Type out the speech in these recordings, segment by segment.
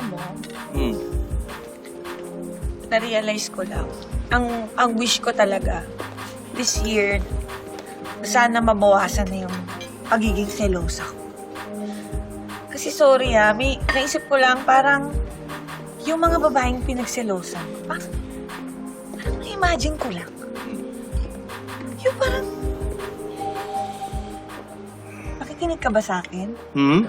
Alam mo, Hmm. na-realize ko lang, ang, ang wish ko talaga, this year, sana mabawasan na yung pagiging selosa ko. Kasi sorry ah, may naisip ko lang parang yung mga babaeng pinagselosan ko, parang, parang na-imagine ko lang. Yung parang, nakikinig ka ba sa akin? Hmm?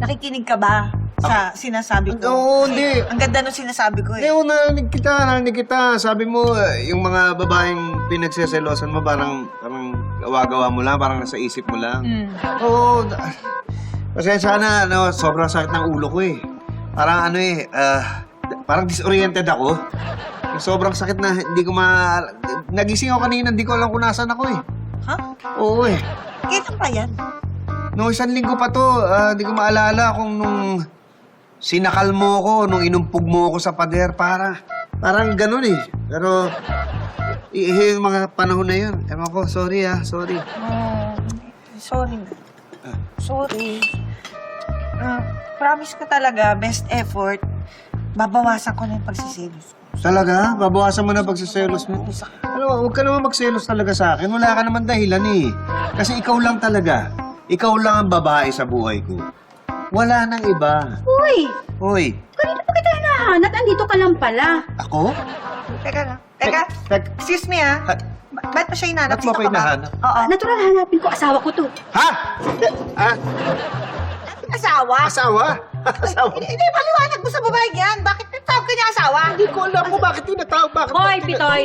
Nakikinig ka ba sa sinasabi ko? Oo, hindi. Ang ganda nung sinasabi ko Hindi, eh. oh, narinig kita, narinig kita. Sabi mo, eh, yung mga babaeng pinagseselosan mo, parang, parang gawa-gawa mo lang, parang nasa isip mo lang. Mm. Oo. da- Pasensya na, ano, sobrang sakit ng ulo ko eh. Parang ano eh, ah, parang disoriented ako. Yung sobrang sakit na hindi ko ma... Nagising ako kanina, hindi ko alam kung nasan ako eh. Ha? Oo eh. Kailan pa yan? Nung isang linggo pa to, ah, hindi ko maalala kung nung sinakal mo ko, nung inumpog mo ko sa pader, para, parang ganun eh. Pero, i- yung mga panahon na yun, ewan ko, sorry ah, sorry. Oh, sorry na. Ah. Sorry. Ah, promise ko talaga, best effort, babawasan ko na yung pagsiselos. Talaga? Babawasan mo na pagsiselos mo? Mo, huwag ka naman magselos talaga sa akin. Wala ka naman dahilan eh. Kasi ikaw lang talaga. Ikaw lang ang babae sa buhay ko. Wala nang iba. Uy! Hoy, Kanina pa kita hinahanap? Andito ka lang pala. ako? Teka lang. Teka, Tek, excuse me ah. Ha- Ba- ba't pa siya hinanap? Ba't mo pa hinahanap? Oo. Natural hanapin ko. Asawa ko to. Ha? Ah, Asawa? asawa? asawa? Hindi, paliwanag mo sa babae yan. Bakit tawag ka niya asawa? Hindi ko alam kung bakit tinatawag. Bakit Hoy, Pitoy!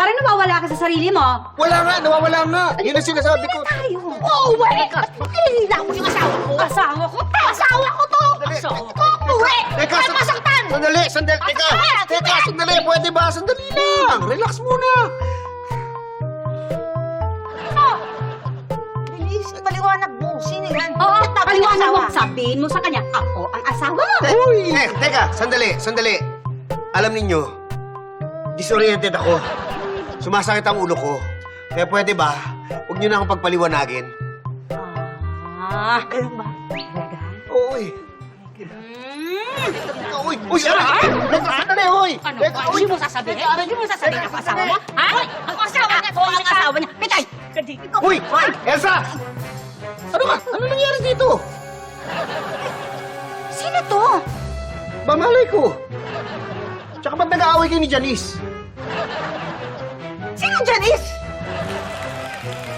Parang nawawala ka sa sarili mo. Wala nga, nawawala nga. Yun ang sinasabi ko. Tayo. Uwi ka! Pakilala ko yung asawa ko! Asawa ko to! Asawa ko to! Asawa ko. Uwi! Teka, Ay, sa- masaktan! Sandali, sandali, teka. Teka, sandali, pwede ba? Sandali lang. Relax muna. Bilis, paliwanag mo. Sino yan? Oo, niya paliwanag mo. asawa? Sabihin mo sa kanya, ako ang asawa mo. Uy! Eh, teka, sandali, sandali. Alam ninyo, disoriented ako. Sumasakit ang ulo ko. Kaya pwede ba, huwag niyo na akong pagpaliwanagin? Ah, Ganun ba? talaga? Oo, eh. Teka, Uy, uy, ano? Teka, sandali, uy! Ano? Teka, uy! Hindi mo sasabihin? Hindi mo sasabihin ako asawa mo? Ha? Ako asawa niya. Ako ang asawa niya. Pitay! Uy! Elsa! Ano ba? Ano nangyari dito? Sino to? Ba, malay ko. Tsaka ba't nag-aaway kayo ni Janice? Sino Janice?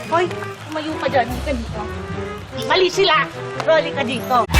Hoy, tumayo ka dyan. Hindi ka dito. Mali sila! Rolly ka dito.